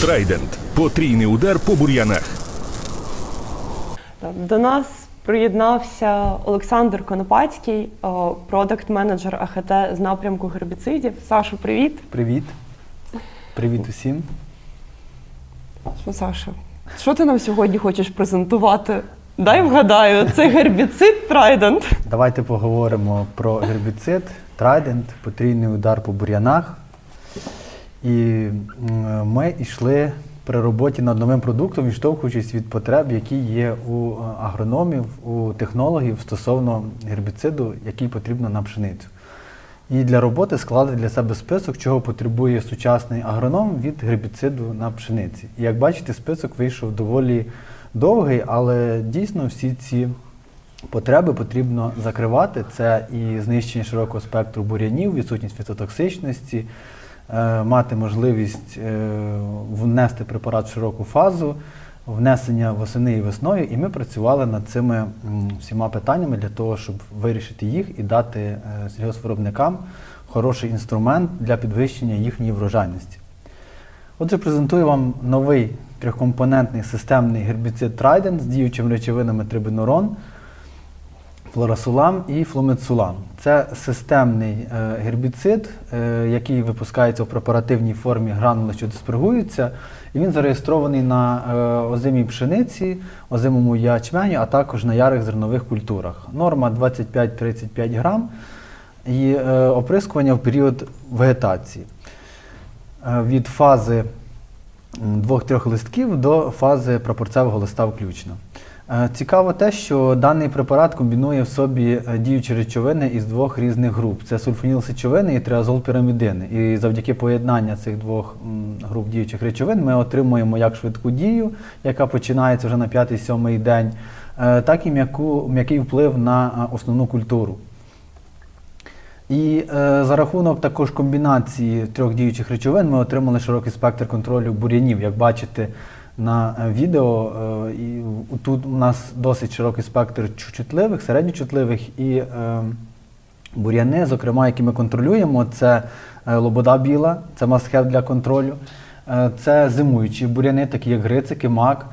Трайдент. Потрійний удар по бур'янах. До нас приєднався Олександр Конопацький, продакт-менеджер АХТ з напрямку гербіцидів. Сашу, привіт. Привіт. Привіт усім. Що, Саша, що ти нам сьогодні хочеш презентувати? Дай вгадаю, це гербіцид Трайдент. Давайте поговоримо про гербіцид, трайдент, потрійний удар по бур'янах. І ми йшли при роботі над новим продуктом, відштовхуючись від потреб, які є у е, агрономів, у технологів стосовно гербіциду, який потрібно на пшеницю. І для роботи склали для себе список, чого потребує сучасний агроном від гербіциду на пшениці. І як бачите, список вийшов доволі довгий, але дійсно всі ці потреби потрібно закривати. Це і знищення широкого спектру бур'янів, відсутність фітотоксичності, мати можливість е, внести препарат в широку фазу, внесення восени і весною. І ми працювали над цими всіма питаннями для того, щоб вирішити їх і дати е, сільгоспвиробникам хороший інструмент для підвищення їхньої врожайності. Отже, презентую вам новий трьохкомпонентний системний гербіцид Trident з діючими речовинами трибенурон, флорасулам і флумецулам. Це системний е, гербіцид, е, який випускається в препаративній формі гранули, що диспергуються. І він зареєстрований на е, озимій пшениці, озимому ячмені, а також на ярих зернових культурах. Норма 25-35 грам і оприскування в період вегетації. Від фази двох-трьох листків до фази прапорцевого листа включно. Е, Цікаво те, що даний препарат комбінує в собі е, діючі речовини із двох різних груп: це сульфоніл сечовини і триазол пірамідини. І завдяки поєднанню цих двох груп діючих речовин ми отримуємо як швидку дію, яка починається вже на 5-7 день, е, так і м'який вплив на основну культуру. І е, за рахунок також комбінації трьох діючих речовин ми отримали широкий спектр контролю бур'янів. Як бачите на е, відео, е, і тут у нас досить широкий спектр чутливих, середньочутливих і е, бур'яни, зокрема, які ми контролюємо, це лобода біла, це мастхев для контролю, це зимуючі бур'яни, такі як грицики, мак,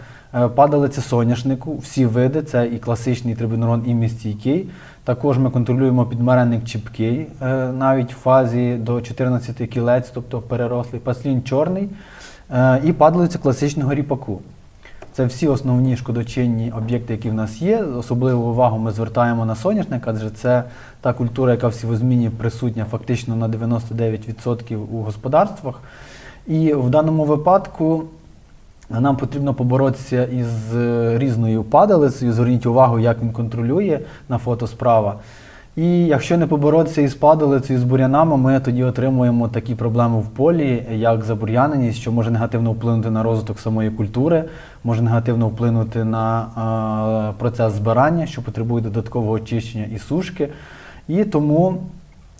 падалиця соняшнику, всі види, це і класичний трибунурон, і містійкий. Також ми контролюємо підмаренник чіпкий, навіть в фазі до 14 кілець, тобто перерослий, паслін чорний і падалиця класичного ріпаку. Це всі основні шкодочинні об'єкти, які в нас є. Особливу увагу ми звертаємо на соняшник, адже це та культура, яка в сівозміні присутня фактично на 99% у господарствах. І в даному випадку нам потрібно поборотися із е, різною падалицею. Зверніть увагу, як він контролює на фото справа. І якщо не поборотися із падалицею, з бур'янами, ми тоді отримуємо такі проблеми в полі, як забур'яненість, що може негативно вплинути на розвиток самої культури, може негативно вплинути на процес збирання, що потребує додаткового очищення і сушки. І тому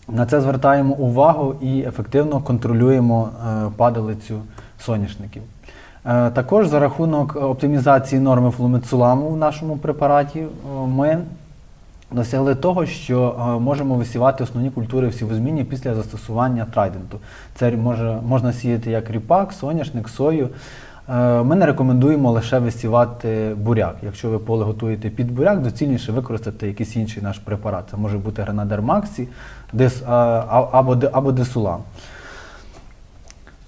на це звертаємо увагу і ефективно контролюємо е, падалицю соняшників. Е, Також за рахунок оптимізації норми флумецуламу в нашому препараті е, ми досягли того, що е, можемо висівати основні культури в сівозміні після застосування трайденту. Це може, можна сіяти як ріпак, соняшник, сою. Е, Ми не рекомендуємо лише висівати буряк. Якщо ви поле готуєте під буряк, доцільніше використати якийсь інший наш препарат. Це може бути гранадер Максі Де- або десулам.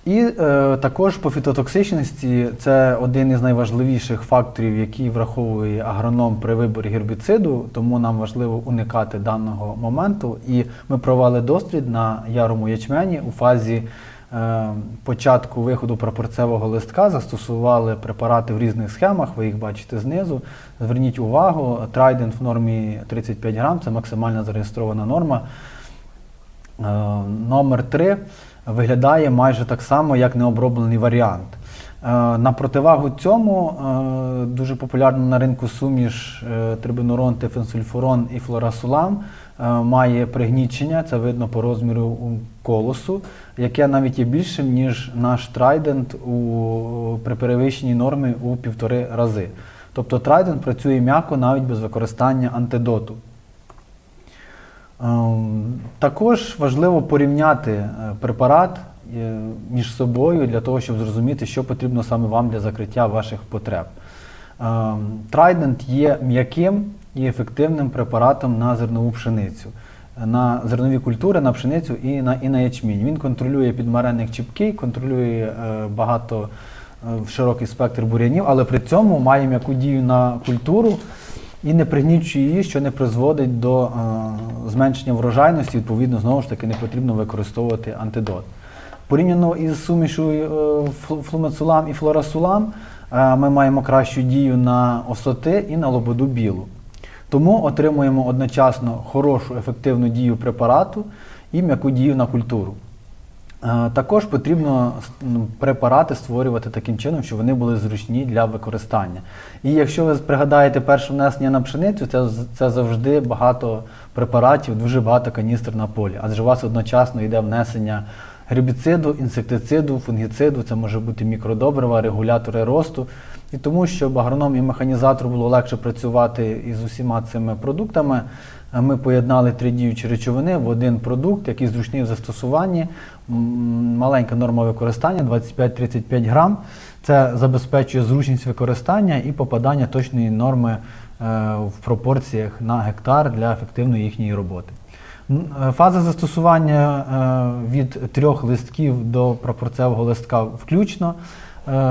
І е, також по фітотоксичності це один із найважливіших факторів, який враховує агроном при виборі гербіциду, тому нам важливо уникати даного моменту. І ми провели дослід на ярому ячмені у фазі е, початку виходу прапорцевого листка, застосували препарати в різних схемах, ви їх бачите знизу. Зверніть увагу, трайдент в нормі 35 грам, це максимальна зареєстрована норма. Е, Номер 3 виглядає майже так само, як необроблений варіант. Е, На противагу цьому е, дуже популярна на ринку суміш е, трибенурон, тефенсульфурон і флорасулам має пригнічення, це видно по розміру колосу, яке навіть є більшим, ніж наш трайдент у, при перевищенні норми у півтори рази. Тобто трайдент працює м'яко навіть без використання антидоту. Ем, Також важливо порівняти е, препарат е, між собою для того, щоб зрозуміти, що потрібно саме вам для закриття ваших потреб. Ем, Trident є м'яким і ефективним препаратом на зернову пшеницю, на зернові культури, на пшеницю і на, і на ячмінь. Він контролює підмаренник чіпкий, контролює е, багато широкий спектр бур'янів, але при цьому має м'яку дію на культуру і не пригнічує її, що не призводить до е, зменшення врожайності. Відповідно, знову ж таки, не потрібно використовувати антидот. Порівняно із сумішу е, флумецулам і флорасулам, е, ми маємо кращу дію на осоти і на лободу білу. Тому отримуємо одночасно хорошу ефективну дію препарату і м'яку дію на культуру. Е, Також потрібно препарати створювати таким чином, щоб вони були зручні для використання. І якщо ви пригадаєте перше внесення на пшеницю, це, це завжди багато препаратів, дуже багато каністр на полі. Адже у вас одночасно йде внесення гербіциду, інсектициду, фунгіциду, це може бути мікродобрива, регулятори росту. І тому, щоб агроном і механізатору було легше працювати із усіма цими продуктами, ми поєднали три діючі речовини в один продукт, який зручний в застосуванні. Маленька норма використання 25-35 грам. Це забезпечує зручність використання і попадання точної норми е, в пропорціях на гектар для ефективної їхньої роботи. Е, Фаза застосування е, від трьох листків до прапорцевого листка включно.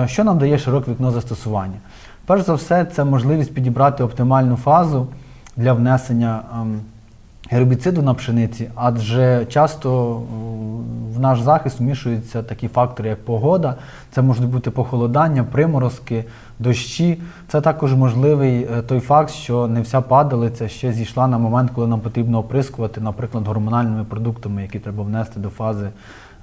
Що нам дає широке вікно застосування? Перш за все, це можливість підібрати оптимальну фазу для внесення ем, гербіциду на пшениці, адже часто е, в наш захист вмішуються такі фактори, як погода, це можуть бути похолодання, приморозки, дощі. Це також можливий е, той факт, що не вся падалиця ще зійшла на момент, коли нам потрібно оприскувати, наприклад, гормональними продуктами, які треба внести до фази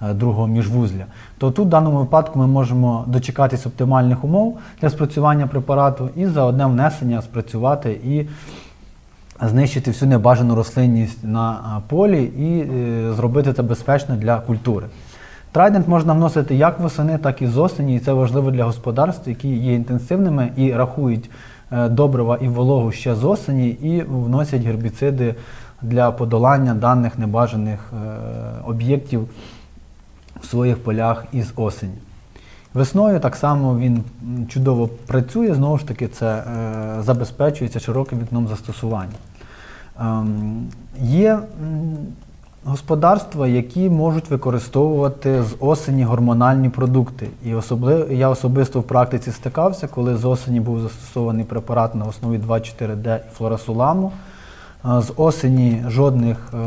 е, другого міжвузля. То тут в даному випадку ми можемо дочекатись оптимальних умов для спрацювання препарату і за одне внесення спрацювати і знищити всю небажану рослинність на полі і е, зробити це безпечно для культури. Трайдент можна вносити як восени, так і з осені, і це важливо для господарств, які є інтенсивними і рахують е, добрива і вологу ще з осені, і вносять гербіциди для подолання даних небажаних е, об'єктів в своїх полях із осені. Весною так само він чудово працює, знову ж таки, це е, забезпечується широким вікном застосування. Ем, є господарства, які можуть використовувати з осені гормональні продукти. І особливо я особисто в практиці стикався, коли з осені був застосований препарат на основі 2,4-D і флорасуламу. Е, З осені жодних е,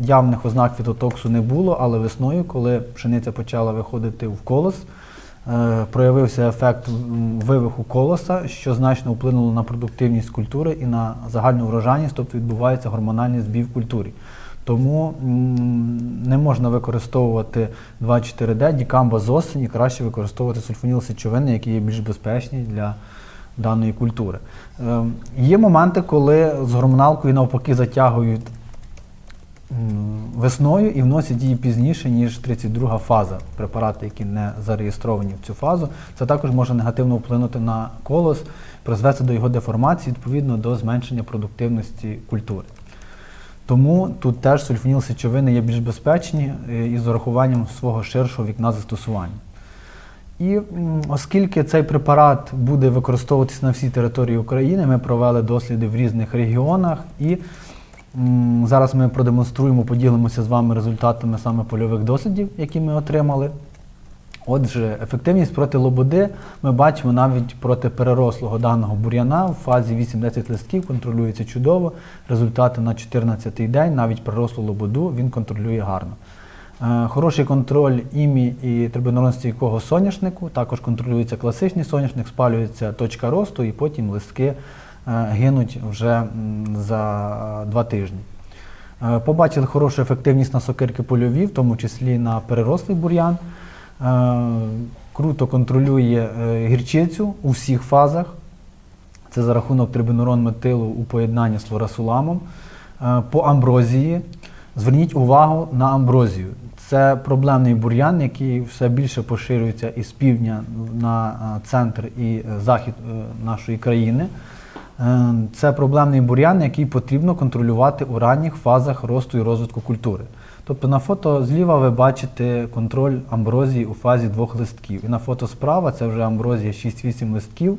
явних ознак фітотоксу не було, але весною, коли пшениця почала виходити в колос, проявився ефект вивиху колоса, що значно вплинуло на продуктивність культури і на загальну врожайність, тобто відбувається гормональний збій в культурі. Тому не можна використовувати 2,4D, дікамба з осені, краще використовувати сульфонілсечовини, які є більш безпечні для даної культури. Ем, Є моменти, коли з гормоналкою навпаки затягують весною і вносять її пізніше, ніж 32 фаза. Препарати, які не зареєстровані в цю фазу. Це також може негативно вплинути на колос, призвести до його деформації, відповідно до зменшення продуктивності культури. Тому тут теж сульфонілсечовини є більш безпечні е, із урахуванням свого ширшого вікна застосування. І оскільки цей препарат буде використовуватись на всій території України, ми провели досліди в різних регіонах і зараз ми продемонструємо, поділимося з вами результатами саме польових дослідів, які ми отримали. Отже, ефективність проти лободи ми бачимо навіть проти перерослого даного бур'яна в фазі 8-10 листків контролюється чудово. Результати на 14-й день, навіть перерослу лободу, він контролює гарно. Е, Хороший контроль імі і трибуноростійкого соняшнику. Також контролюється класичний соняшник, спалюється точка росту, і потім листки гинуть вже за два тижні. Е, Побачили хорошу ефективність на сокирки польові, в тому числі на перерослий бур'ян. Е, Круто контролює е, гірчицю у всіх фазах. Це за рахунок трибунурон метилу у поєднанні з флорасуламом. Е, По амброзії. Зверніть увагу на амброзію. Це проблемний бур'ян, який все більше поширюється із півдня на е, центр і е, захід е, нашої країни. Е, Це проблемний бур'ян, який потрібно контролювати у ранніх фазах росту і розвитку культури. Тобто на фото зліва ви бачите контроль амброзії у фазі двох листків. І на фото справа це вже амброзія 6-8 листків,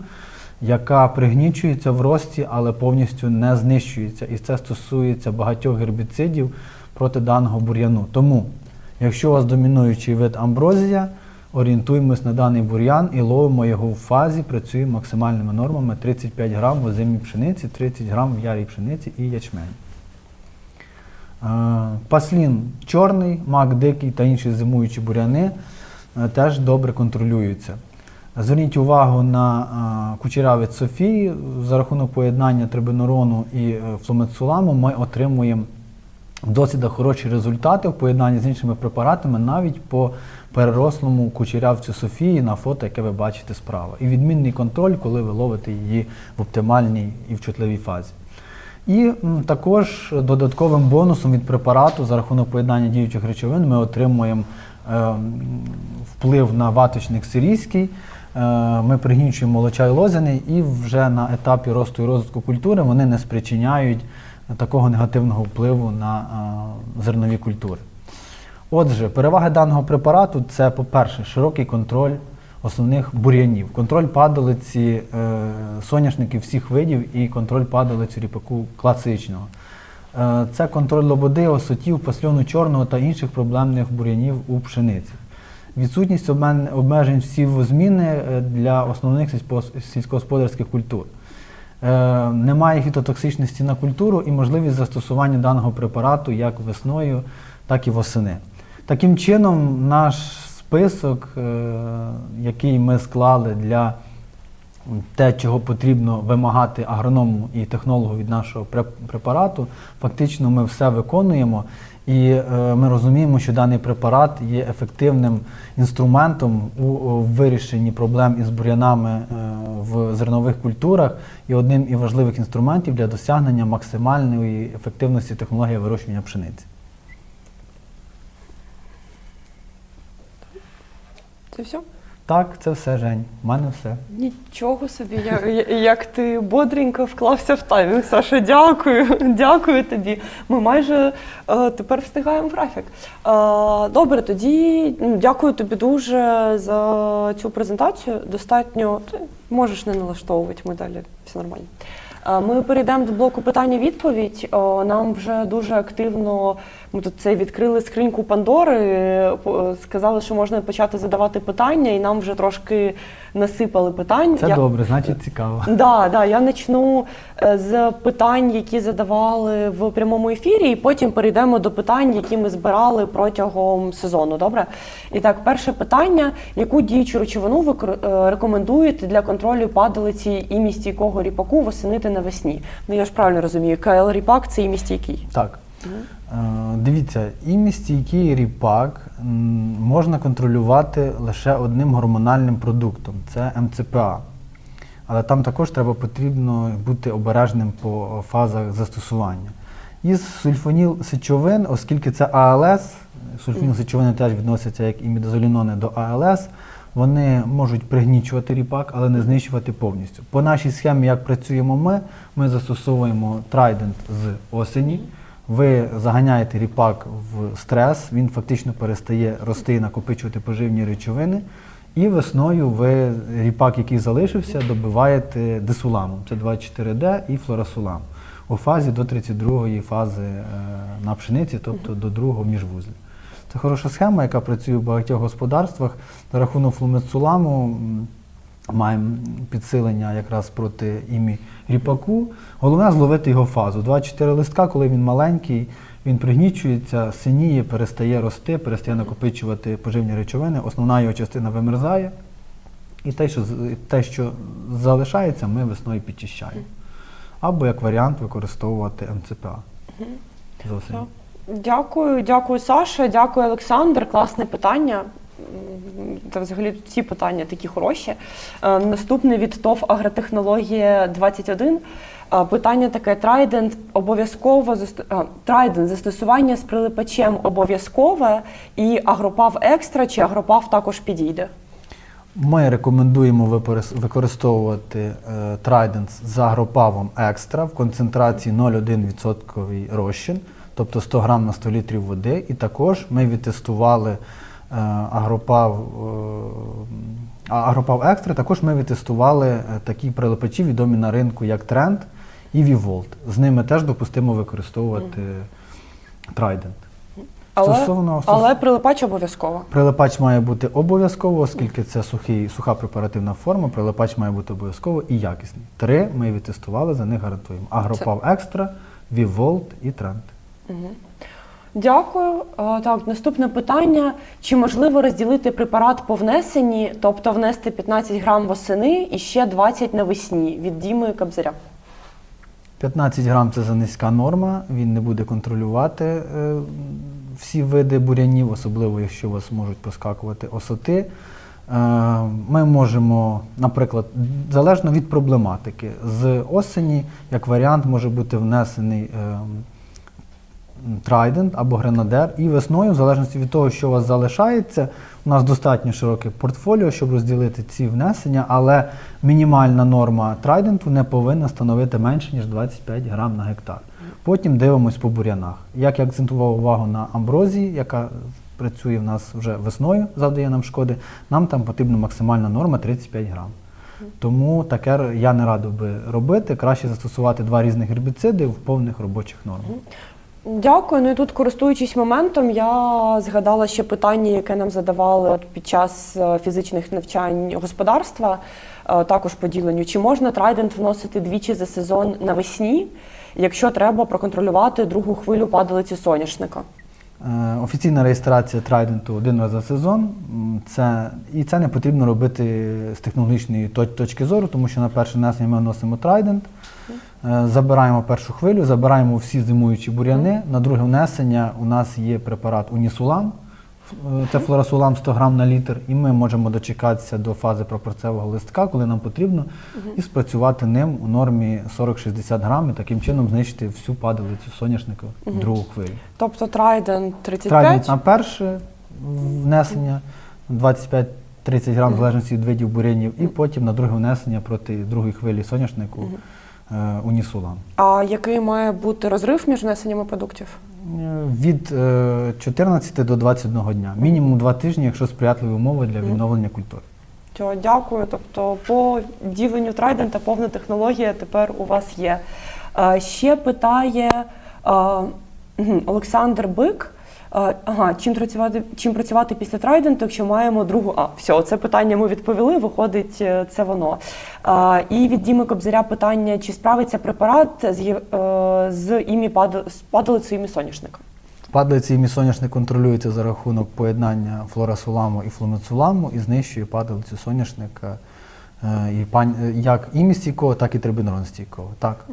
яка пригнічується в рості, але повністю не знищується. І це стосується багатьох гербіцидів проти даного бур'яну. Тому, якщо у вас домінуючий вид амброзія, орієнтуємось на даний бур'ян і ловимо його в фазі, працюємо максимальними нормами 35 грам в озимій пшениці, 30 грам в ярій пшениці і ячмені. Е, Паслін чорний, мак дикий та інші зимуючі буряни е, теж добре контролюються. Зверніть увагу на е, кучерявець Софії. За рахунок поєднання трибенорону і фломецуламу ми отримуємо дослідах хороші результати в поєднанні з іншими препаратами навіть по перерослому кучерявцю Софії на фото, яке ви бачите справа. І відмінний контроль, коли ви ловите її в оптимальній і в чутливій фазі. І також додатковим бонусом від препарату за рахунок поєднання діючих речовин ми отримуємо е, вплив на ваточник сирійський. Е, ми пригнічуємо молочай лозяний і вже на етапі росту і розвитку культури вони не спричиняють такого негативного впливу на е, зернові культури. Отже, переваги даного препарату це, по-перше, широкий контроль основних бур'янів, контроль падалиці е, соняшників всіх видів і контроль падалиці ріпаку класичного. Е, це контроль лободи, осотів, пасльону чорного та інших проблемних бур'янів у пшениці. Відсутність обмежень сівозміни е, для основних сільськогосподарських культур. Е, Немає фітотоксичності на культуру і можливість застосування даного препарату як весною, так і восени. Таким чином, наш список, е, який ми склали для те, чого потрібно вимагати агроному і технологу від нашого препарату, фактично ми все виконуємо. І е, ми розуміємо, що даний препарат є ефективним інструментом у, у вирішенні проблем із бур'янами е, в зернових культурах і одним із важливих інструментів для досягнення максимальної ефективності технології вирощування пшениці. Це все? Так, це все, Жень. У мене все. Нічого собі, як, як ти бодренько вклався в таймінг, Саша. Дякую, дякую тобі. Ми майже е, тепер встигаємо графік. Е, добре, тоді м, дякую тобі дуже за цю презентацію. Достатньо ти можеш не налаштовувати, ми далі все нормально. Е, Ми перейдемо до блоку питання-відповідь. Нам вже дуже активно ми тут це відкрили скриньку Пандори, сказали, що можна почати задавати питання, і нам вже трошки насипали питань. Це Я- добре, значить цікаво. Да, да, я почну е, з питань, які задавали в прямому ефірі, і потім перейдемо до питань, які ми збирали протягом сезону. Добре? І так, перше питання: яку діючу речовину ви е, рекомендуєте для контролю падалиці і містійкого ріпаку восени навесні? Ну я ж правильно розумію, КЛ ріпак це і містійкий. Так. Е, Дивіться, і стійкий ріпак можна контролювати лише одним гормональним продуктом це МЦПА. Але там також треба потрібно бути обережним по фазах застосування. Із сульфоніл сечовин, оскільки це АЛС, сульфоніл сечовини теж відносяться як і мідозолінони до АЛС, вони можуть пригнічувати ріпак, але не знищувати повністю. По нашій схемі, як працюємо ми, ми застосовуємо трайдент з осені. Ви заганяєте ріпак в стрес, він фактично перестає рости і накопичувати поживні речовини. І весною ви ріпак, який залишився, добиваєте десуламом. Це 24D і флорасулам у фазі до 32-ї фази е, на пшениці, тобто до другого міжвузля. Це хороша схема, яка працює в багатьох господарствах. За рахунок флумецуламу маємо підсилення якраз проти імі ріпаку. Головне зловити його фазу. 24 листка, коли він маленький, він пригнічується, синіє, перестає рости, перестає накопичувати поживні речовини, основна його частина вимерзає. І те, що, те, що залишається, ми весною підчищаємо. Або як варіант використовувати МЦПА. Зовсім. Дякую, дякую, Саша. Дякую, Олександр. Класне питання. Та взагалі всі питання такі хороші. Е, Наступне від ТОВ Агротехнологія 21. Е, Питання таке: Трайдент обов'язково а, Трайдент застосування з прилипачем обов'язкове і агропав екстра чи агропав також підійде. Ми рекомендуємо використовувати е, Trident з агропавом екстра в концентрації 0,1% розчин. Тобто 100 грам на 100 літрів води. І також ми відтестували е, агропав, е, агропав екстра. Також ми відтестували е, такі прилипачі, відомі на ринку, як Тренд і Віволт. З ними теж допустимо використовувати Trident. Але, Стосовно- але прилипач обов'язково. Прилипач має бути обов'язково, оскільки це сухий, суха препаративна форма, прилипач має бути обов'язково і якісний. Три ми відтестували, за них гарантуємо. Агропав екстра, Віволт і Тренд. Дякую. Е, Так, наступне питання: чи можливо розділити препарат по внесенні, тобто внести 15 грам восени і ще 20 навесні від Діми Кобзаря? 15 грам це за низька норма, він не буде контролювати е, всі види бурянів, особливо якщо у вас можуть проскакувати осоти. Е, ми можемо, наприклад, залежно від проблематики, з осені, як варіант, може бути внесений Trident або Гренадер. І весною, в залежності від того, що у вас залишається, у нас достатньо широке портфоліо, щоб розділити ці внесення, але мінімальна норма Trident не повинна становити менше, ніж 25 грам на гектар. Потім дивимось по бур'янах. Як я акцентував увагу на амброзії, яка працює в нас вже весною, завдає нам шкоди, нам там потрібна максимальна норма 35 грам. Тому таке я не радив би робити. Краще застосувати два різних гербіциди в повних робочих нормах. Дякую. Ну і тут, користуючись моментом, я згадала ще питання, яке нам задавали під час е, фізичних навчань господарства, е, також поділенню. Чи можна трайдент вносити двічі за сезон навесні, якщо треба проконтролювати другу хвилю падалиці соняшника? Е, Офіційна реєстрація Трайденту один раз за сезон. Це, і це не потрібно робити з технологічної точки зору, тому що на перше несення ми вносимо Трайдент, забираємо першу хвилю, забираємо всі зимуючі бур'яни. На друге внесення у нас є препарат Унісулам, е, це флорасулам 100 грам на літр, і ми можемо дочекатися до фази пропорцевого листка, коли нам потрібно, і спрацювати ним у нормі 40-60 грам, і таким чином знищити всю падалицю соняшника в другу хвилю. Тобто трайдент 35? Трайдент на перше внесення 25-30 грам в залежності від видів бурянів, і потім на друге внесення проти другої хвилі соняшнику е. А який має бути розрив між внесеннями продуктів? Е, Від е, 14 до 21 дня. Мінімум 2 тижні, якщо сприятливі умови для відновлення культури. Дякую. Тобто, по діленню трайдента повна технологія тепер у вас є. Е, ще питає е, Олександр Бик. Ага, чим працювати, чим працювати після трайденту, якщо маємо другу. А, все, це питання ми відповіли. Виходить, е, це воно. Е, і від Діми Кобзаря питання: чи справиться препарат з, е, з імі падалицею імі соняшника? Падалиці і місоняшник контролюється за рахунок поєднання флорасуламу і флумецуламу і знищує падалицю соняшника е, і пань, е, як імістійкого, так і трибінронстійкого. Так.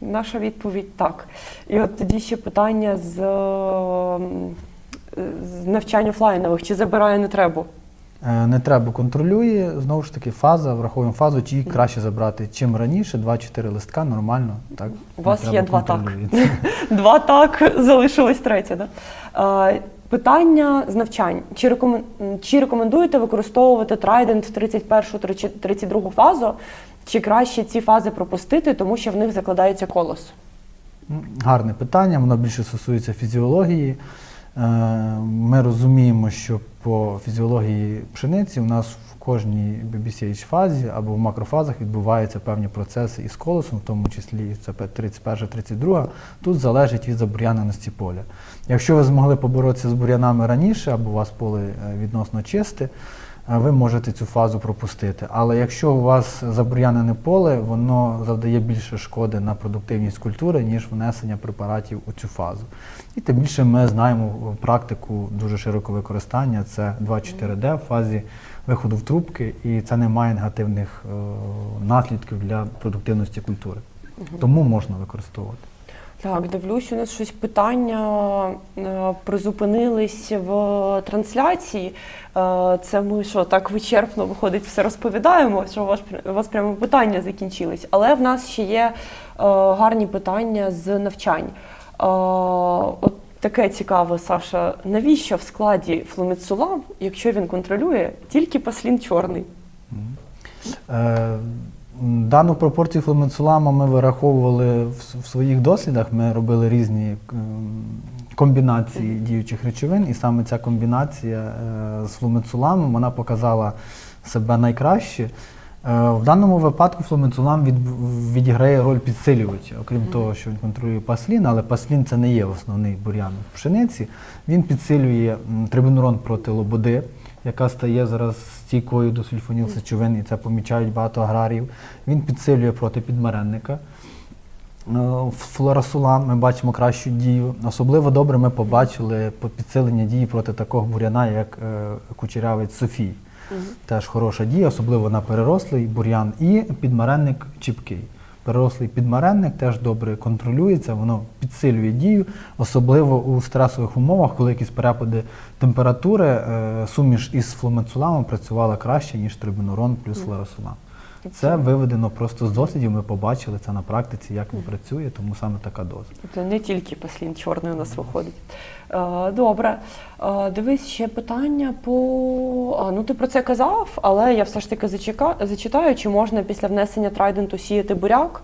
Наша відповідь так. І от тоді ще питання з, ем, з навчань офлайнових, чи забирає не треба? Е, Не треба контролює, знову ж таки, фаза, враховуємо фазу, чи її краще забрати чим раніше, 2-4 листка, нормально. Так, У вас є два так. Два так, залишилось третє. Да? Е, питання з навчань. Чи, рекомен... чи рекомендуєте використовувати Trident в 31-32 фазу, чи краще ці фази пропустити, тому що в них закладається колос? Гарне питання, воно більше стосується фізіології. Е, Ми розуміємо, що по фізіології пшениці у нас в кожній BBCH-фазі або в макрофазах відбуваються певні процеси із колосом, в тому числі це 31-32. Тут залежить від забур'яненості поля. Якщо ви змогли поборотися з бур'янами раніше, або у вас поле е, відносно чисте, ви можете цю фазу пропустити. Але якщо у вас забур'янене поле, воно завдає більше шкоди на продуктивність культури, ніж внесення препаратів у цю фазу. І тим більше ми знаємо практику дуже широкого використання. Це 2,4D в фазі виходу в трубки, і це не має негативних е, наслідків для продуктивності культури. Тому можна використовувати. Так, дивлюсь, у нас щось питання е, призупинились в трансляції. Е, Це ми що так вичерпно виходить, все розповідаємо, що у вас, у вас прямо питання закінчились. Але в нас ще є е, гарні питання з навчань. От таке цікаве, Саша. Навіщо в складі флумецулам, якщо він контролює тільки паслін чорний? Е, М, Дану пропорцію флуменцулама ми вираховували в, своїх дослідах. Ми робили різні ем, комбінації діючих речовин, і саме ця комбінація е, з флуменцуламом вона показала себе найкраще. Е, В даному випадку флуменцулам від, відіграє роль підсилювача, окрім того, що він контролює паслін, але паслін це не є основний бур'ян в пшениці. Він підсилює трибунурон проти лободи, яка стає зараз стійкою до сульфонілсечовин, і це помічають багато аграріїв. Він підсилює проти підмаренника. Флорасулан ми бачимо кращу дію. Особливо добре ми побачили підсилення дії проти такого бур'яна, як е, кучерявець Софій. Теж хороша дія, особливо на перерослий бур'ян і підмаренник чіпкий. Перерослий підмаренник теж добре контролюється, воно підсилює дію, особливо у стресових умовах, коли якісь перепади температури, е, суміш із фломецулами працювала краще, ніж трибінурон плюс флорасулам. Це виведено просто з досвідів. ми побачили це на практиці, як він працює, тому саме така доза. Тобто не тільки паслін чорний у нас виходить. Е, Добре. Е, Дивись, ще питання по. А, ну ти про це казав, але я все ж таки зачитаю, чи можна після внесення трайденту сіяти буряк.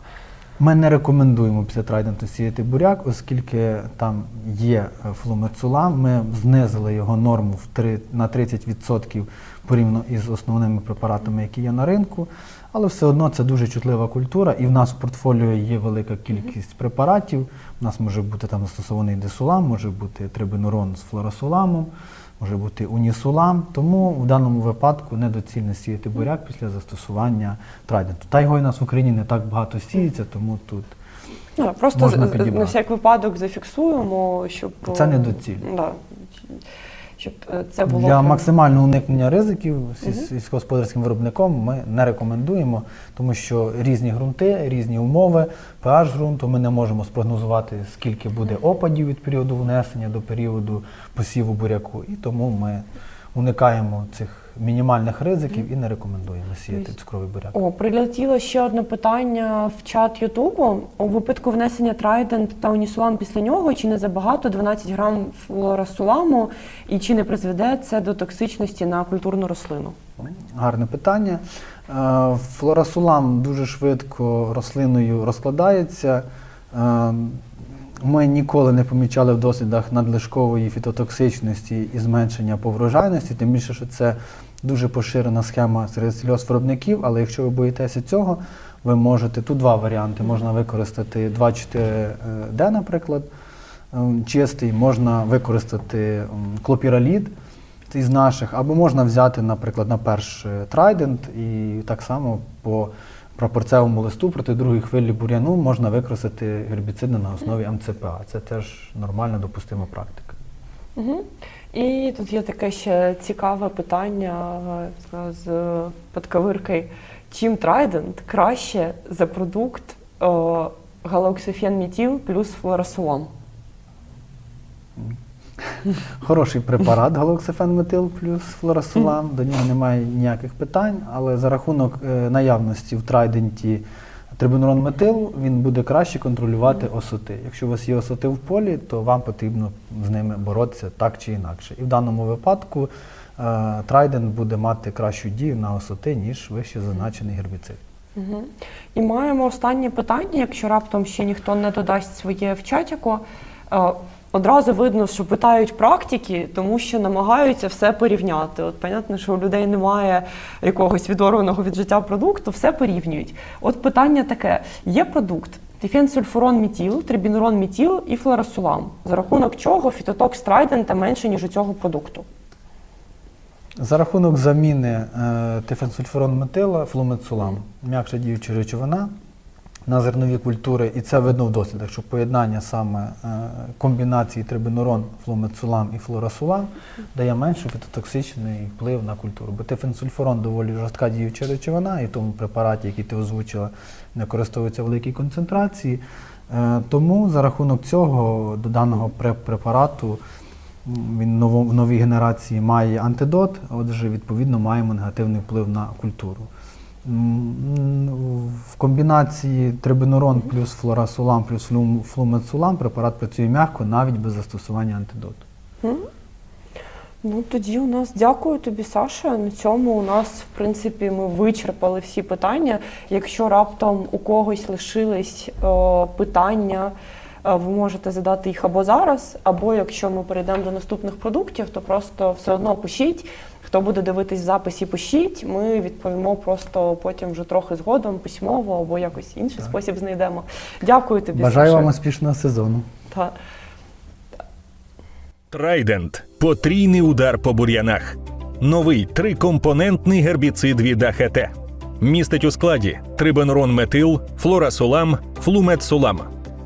Ми не рекомендуємо після трайденту сіяти буряк, оскільки там є е, флумецулам. Ми знизили його норму в три- на 30% порівняно із основними препаратами, які є на ринку. Але все одно це дуже чутлива культура, і в нас в портфоліо є велика кількість препаратів. У нас може бути там застосований десулам, може бути трибенурон з флоросуламом, може бути унісулам. Тому в даному випадку недоцільно сіяти буряк після застосування трайденту. Та його і у нас в Україні не так багато сіється, тому тут Ну, просто Можна на всяк випадок зафіксуємо, щоб Це е, недоцільно. Да, щоб е, це було для максимального уникнення ризиків сіль- сільськогосподарським виробником ми не рекомендуємо, тому що різні ґрунти, різні умови, pH ґрунту. Ми не можемо спрогнозувати, скільки буде опадів від періоду внесення до періоду посіву буряку, і тому ми уникаємо цих мінімальних ризиків і не рекомендуємо сіяти цукровий буряк. О, прилетіло ще одне питання в чат Ютубу. У випадку внесення трайдент та унісулам після нього, чи не забагато 12 грам флорасуламу, і чи не призведе це до токсичності на культурну рослину? Гарне питання. Е, Флорасулам дуже швидко рослиною розкладається. Е, Ми ніколи не помічали в дослідах надлишкової фітотоксичності і зменшення по врожайності, тим більше, що це дуже поширена схема серед сільгоспвиробників, але якщо ви боїтеся цього, ви можете, тут два варіанти. Можна використати 2,4D, наприклад, ем, чистий, можна використати клопіралід, із наших, або можна взяти, наприклад, на перш е, трайдент і так само по прапорцевому листу проти другої хвилі бур'яну можна використати гербіциди на основі МЦПА. Це теж нормальна допустима практика. Угу. І тут є таке ще цікаве питання е, з подковиркою. Чим трайдент краще за продукт е, галоксофен метіл плюс флорасулам? Хороший препарат галоксифенметил плюс флорасулам, до нього немає ніяких питань, але за рахунок е, наявності в трайденті трибунурон метилу він буде краще контролювати осоти. Якщо у вас є осоти в полі, то вам потрібно з ними боротися так чи інакше. І в даному випадку трайдент буде мати кращу дію на осоти, ніж вище зазначений гербіцид. Угу. І маємо останнє питання, якщо раптом ще ніхто не додасть своє в чатіку. Одразу видно, що питають практики, тому що намагаються все порівняти. От понятно, що у людей немає якогось відорваного від життя продукту, все порівнюють. От питання таке: є продукт тифенсульфурон метіл, трибінурон метіл і флорасулам, за рахунок чого фітотокс трайдента менше, ніж у цього продукту. За рахунок заміни е, тифенсульфурон метила, флумецулам, м'якша діюча речовина на зернові культури, і це видно в дослідах, що поєднання саме е, комбінації трибенурон, флумецулам і флорасулам дає менший фітотоксичний вплив на культуру. Бо тифенсульфурон доволі жорстка діюча речовина, і в тому препараті, який ти озвучила, не користується великій концентрації. Е, Тому за рахунок цього до даного препарату він в новій генерації має антидот, отже, відповідно, маємо негативний вплив на культуру. В комбінації трибенурон плюс флорасулам плюс флумецулам препарат працює м'яко навіть без застосування антидоту. Ну тоді у нас дякую тобі, Саша. На цьому у нас, в принципі, ми вичерпали всі питання. Якщо раптом у когось лишились е, питання, е, ви можете задати їх або зараз, або якщо ми перейдемо до наступних продуктів, то просто все одно пишіть. Хто буде дивитись в записі, пишіть. Ми відповімо просто потім вже трохи згодом, письмово або якось інший спосіб знайдемо. Дякую тобі. Бажаю Саша. вам успішного сезону. Та. Трайдент потрійний удар по бур'янах. Новий трикомпонентний гербіцид від АХТ. Містить у складі трибенурон метил, флорасулам, флумецулам.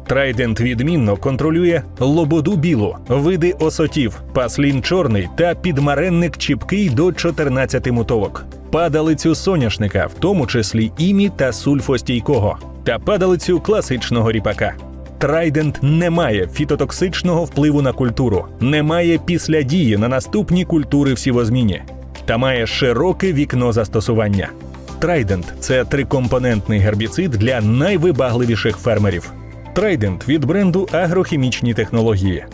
Трайдент відмінно контролює лободу білу, види осотів, паслін чорний та підмаренник чіпкий до 14 мутовок, падалицю соняшника, в тому числі імі та сульфостійкого, та падалицю класичного ріпака. Трайдент не має фітотоксичного впливу на культуру, не має післядії на наступні культури в сівозміні та має широке вікно застосування. Трайдент це трикомпонентний гербіцид для найвибагливіших фермерів. Трайдент від бренду Агрохімічні технології